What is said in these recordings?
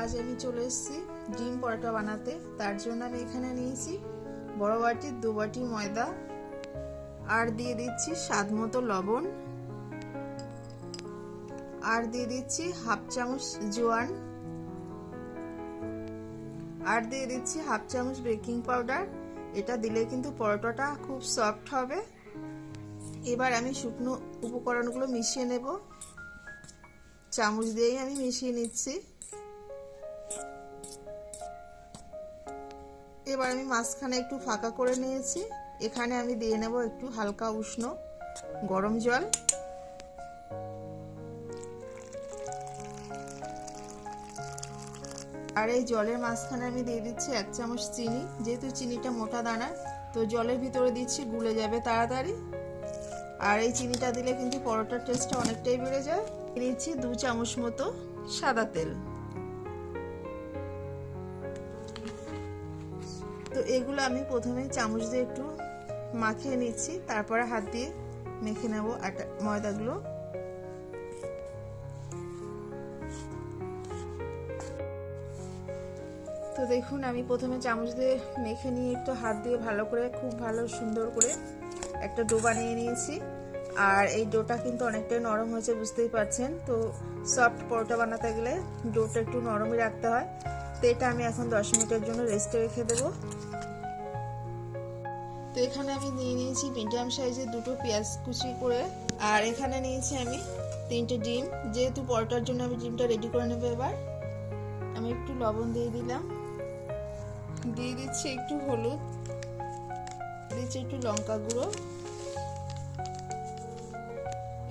আজ আমি চলে এসেছি ডিম পরোটা বানাতে। তার জন্য আমি এখানে নিয়েছি বড় বাটির দু বাটি ময়দা, আর দিয়ে দিচ্ছি স্বাদ মতো লবণ। আর দিয়ে দিচ্ছি হাফ চামচ জোয়ান। আর দিয়ে দিচ্ছি হাফ চামচ বেকিং পাউডার। এটা দিলে কিন্তু পরোটাটা খুব সফট হবে। এবার আমি শুকনো উপকরণগুলো মিশিয়ে নেব। চামচ দিয়েই আমি মিশিয়ে নিচ্ছি। এবার আমি মাঝখানে একটু ফাঁকা করে নিয়েছি। এখানে আমি দিয়ে নেব একটু হালকা উষ্ণ গরম জল। আর এই জলের মাঝখানে আমি দিয়ে দিচ্ছি এক চামচ চিনি। যেহেতু চিনিটা মোটা দানা, তো জলের ভিতরে দিচ্ছি, গুলে যাবে তাড়াতাড়ি। আর এই চিনিটা দিলে কিন্তু পরোটার টেস্টটা অনেকটাই বেড়ে যায়। নিচ্ছি দু চামচ মতো সাদা তেল। তো এগুলো আমি প্রথমে চামচ দিয়ে একটু মাখিয়ে নিচ্ছি, তারপরে হাত দিয়ে মেখে নেব আটা, ময়দাগুলো। তো দেখুন, আমি প্রথমে চামচ দিয়ে মেখে নিয়ে একটু হাত দিয়ে ভালো করে, খুব ভালো সুন্দর করে একটা ডো বানিয়ে নিয়েছি। আর এই ডোটা কিন্তু অনেকটাই নরম হয়েছে, বুঝতেই পারছেন। তো সফট পরোটা বানাতে গেলে ডোটা একটু নরমই রাখতে হয়। তো এটা আমি এখন দশ মিনিটের জন্য রেস্টে রেখে দেবো। তো এখানে আমি নিয়ে নিয়েছি মিডিয়াম সাইজের দুটো পেঁয়াজ কুচি করে, আর এখানে নিয়েছি আমি তিনটে ডিম। যেহেতু পরোটার জন্য আমি ডিমটা রেডি করে নেব এবার, আমি একটু লবণ দিয়ে দিলাম। দিয়ে দিচ্ছি একটু হলুদ, দিচ্ছি একটু লঙ্কা গুঁড়ো,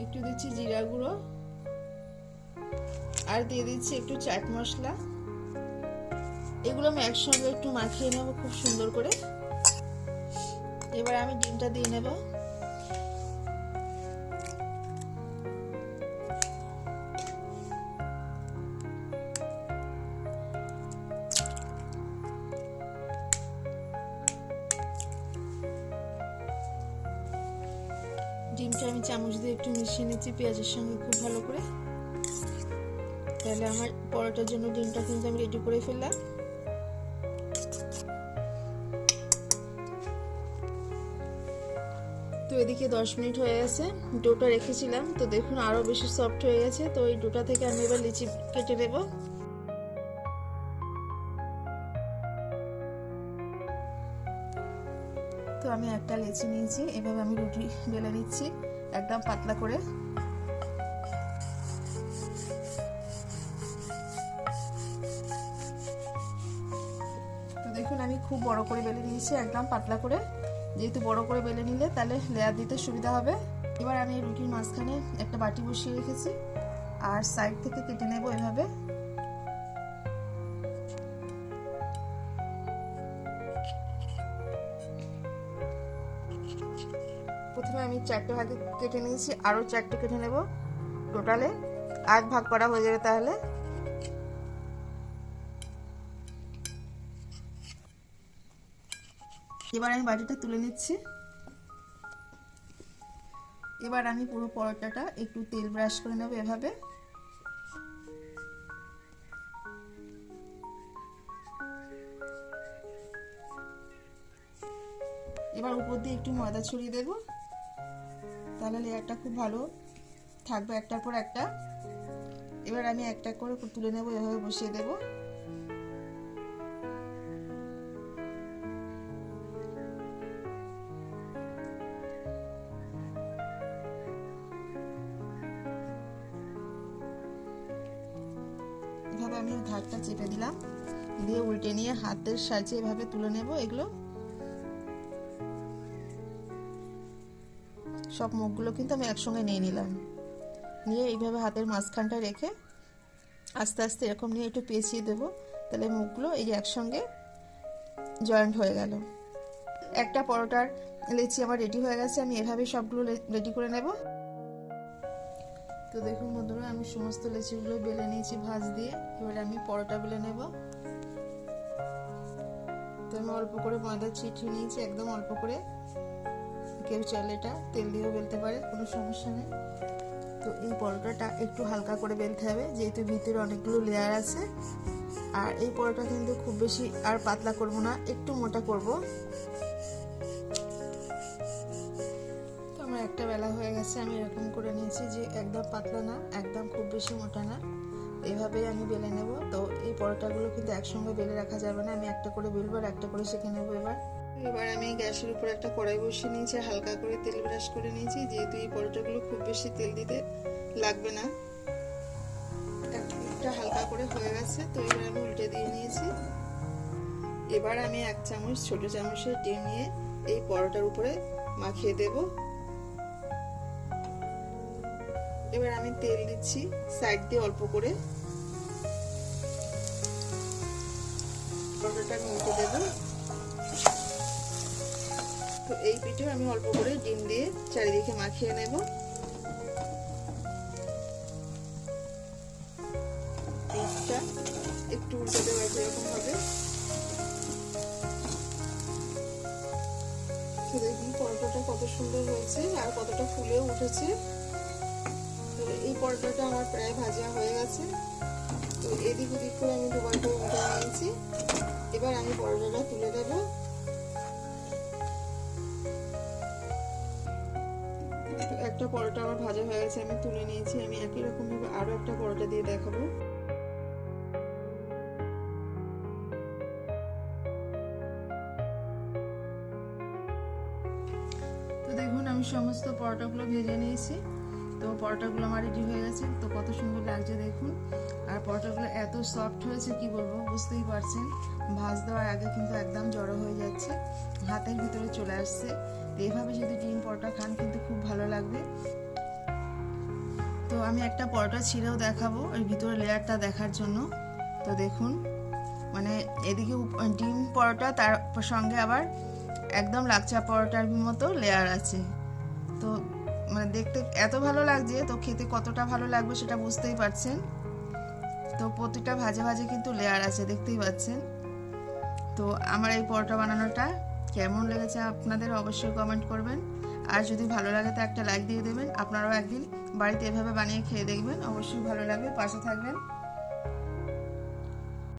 একটু দিচ্ছি জিরা গুঁড়ো, আর দিয়ে দিচ্ছি একটু চাট মশলা। এগুলো আমি একসঙ্গে একটু মাখিয়ে নেব খুব সুন্দর করে। এবার আমি ডিমটা দিয়ে নেব। ডিমটা আমি চামচ দিয়ে একটু মিশিয়ে নিচ্ছি পেঁয়াজের সঙ্গে খুব ভালো করে। তাহলে আমার পরোটার জন্য ডিমটা কিন্তু আমি রেডি করে ফেললাম। এদিকে দশ মিনিট হয়ে গেছে। ডোটা রেখেছিলাম, তো দেখুন আরও বেশি সফট হয়ে গেছে, তো এই ডোটা থেকে আমি এবার লিচি কেটে নেব। তো আমি একটা লিচি নিয়েছি, এভাবে আমি রুটি বেলে নিচ্ছি, একদম পাতলা করে। তো দেখুন আমি খুব বড় করে বেলে নিয়েছি, একদম পাতলা করে। যেহেতু বড় করে বেলে নিলে তাহলে লেয়ার দিতে সুবিধা হবে। এবার আমি রুটির মাঝখানে একটা বাটি বসিয়ে রেখেছি। আর সাইড থেকে কেটে নেব এভাবে। প্রথমে আমি চারটে ভাগে কেটে নিয়েছি। আরও চারটে কেটে নেব। টোটালে আট ভাগ করা হয়ে যাবে তাহলে। এবার আমি বাটিটা তুলে নিচ্ছি। এবার আমি পুরো পরোটাটা একটু তেল ব্রাশ করে নেব এভাবে। এবার উপর দিয়ে একটু ময়দা ছড়িয়ে দেব। তাহলে লেয়ারটা খুব ভালো থাকবে একটার পর একটা। এবার আমি একটা করে তুলে নেব, এভাবে বসিয়ে দেবো। আমি ধারটা চেপে দিলাম। দিয়ে উল্টে নিয়ে হাতের সাহায্যে এভাবে তুলে নেব এগুলো। সব মুখগুলো কিন্তু আমি একসঙ্গে নিয়ে নিলাম। নিয়ে এইভাবে হাতের মাঝখানটা রেখে আস্তে আস্তে এরকম নিয়ে একটু পেঁচিয়ে দেবো। তাহলে মুখগুলো এই যে একসঙ্গে জয়েন্ট হয়ে গেল। একটা পরোটার লেচি আমার রেডি হয়ে গেছে, আমি এভাবে সবগুলো রেডি করে নেব। তো দেখুন বন্ধুরা, আমি সমস্ত লেচিগুলো বেলে নিয়েছি ভাজ দিয়ে। এবার আমি পরোটা বেলে নেব। তো আমি অল্প করে ময়দা ছিটিয়ে নিয়েছি, একদম অল্প করে। কেউ চাইলে এটা তেল দিয়েও বেলতে পারে, কোনো সমস্যা নেই। তো এই পরোটাটা একটু হালকা করে বেলতে হবে, যেহেতু ভিতরে অনেকগুলো লেয়ার আছে। আর এই পরোটা কিন্তু খুব বেশি আর পাতলা করব না, একটু মোটা করব। একটা বেলা হয়ে গেছে, আমি এরকম করে নিয়েছি যে একদম পাতলা না, একদম খুব বেশি মোটা না। এইভাবেই আমি বেলে নেব। তো এই পরোটাগুলো কিন্তু একসঙ্গে বেলে রাখা যাবে না। আমি একটা করে বেলবো আর একটা করে শিখে নেব এবার। এবার আমি গ্যাসের উপর একটা কড়াই বসিয়ে নিয়েছি হালকা করে তেল ব্রাশ করে নিয়েছি। যেহেতু এই পরোটাগুলো খুব বেশি তেল দিতে লাগবে না, একটা হালকা করে হয়ে গেছে। তো এবার আমি উল্টে দিয়ে নিয়েছি। এবার আমি এক চামচ ছোট চামচের ডিম নিয়ে এই পরোটার উপরে মাখিয়ে দেব। এবার আমি তেল দিচ্ছি সাইড দিয়ে অল্প করে। পরোটাটা আমি উল্টে দেবো। তো এই পিঠেও আমি অল্প করে ডিম দিয়ে চারিদিকে মাখিয়ে নেব। পিঠটা একটু উল্টে দেওয়া যেরকম হবে তো দেখুন, পরোটাটা কত সুন্দর হয়েছে আর কতটা ফুলেও উঠেছে। এই পরোটাটা আমার প্রায় ভাজা হয়ে গেছে। তো এদিক ওদিক করে আমি দুবার করে উঠে নিয়েছি। এবার আমি পরোটাটা তুলে দেবো। একটা পরোটা আমার ভাজা হয়ে গেছে, আমি তুলে নিয়েছি। আমি একই রকম ভাবে আরও একটা পরোটা দিয়ে দেখাবো। তো দেখুন, আমি সমস্ত পরোটাগুলো ভেজে নিয়েছি। তো পরোটাগুলো আমার রেডি হয়ে গেছে, তো কত সুন্দর লাগছে দেখুন। আর পরোটাগুলো এত সফট হয়েছে, কি বলব, বুঝতেই পারছেন। ভাজ দেওয়ার আগে কিন্তু একদম জড়ো হয়ে যাচ্ছে, হাতের ভিতরে চলে আসছে। তো এইভাবে যদি ডিম পরোটা খান, কিন্তু খুব ভালো লাগবে। তো আমি একটা পরোটা ছিঁড়েও দেখাবো ওই ভিতরে লেয়ারটা দেখার জন্য। তো দেখুন মানে এদিকে ডিম পরোটা, তার সঙ্গে আবার একদম লাকচা পরোটার মতো লেয়ার আছে। তো মানে দেখতে এত ভালো লাগছে, তো খেতে কতটা ভালো লাগবে সেটা বুঝতেই পারছেন। তো প্রতিটা ভাজে ভাজে কিন্তু লেয়ার আছে, দেখতেই পাচ্ছেন। তো আমার এই পরোটা বানানোটা কেমন লেগেছে আপনাদের অবশ্যই কমেন্ট করবেন। আর যদি ভালো লাগে তো একটা লাইক দিয়ে দেবেন। আপনারাও একদিন বাড়িতে এভাবে বানিয়ে খেয়ে দেখবেন। অবশ্যই ভালো লাগবে, পাশে থাকবেন।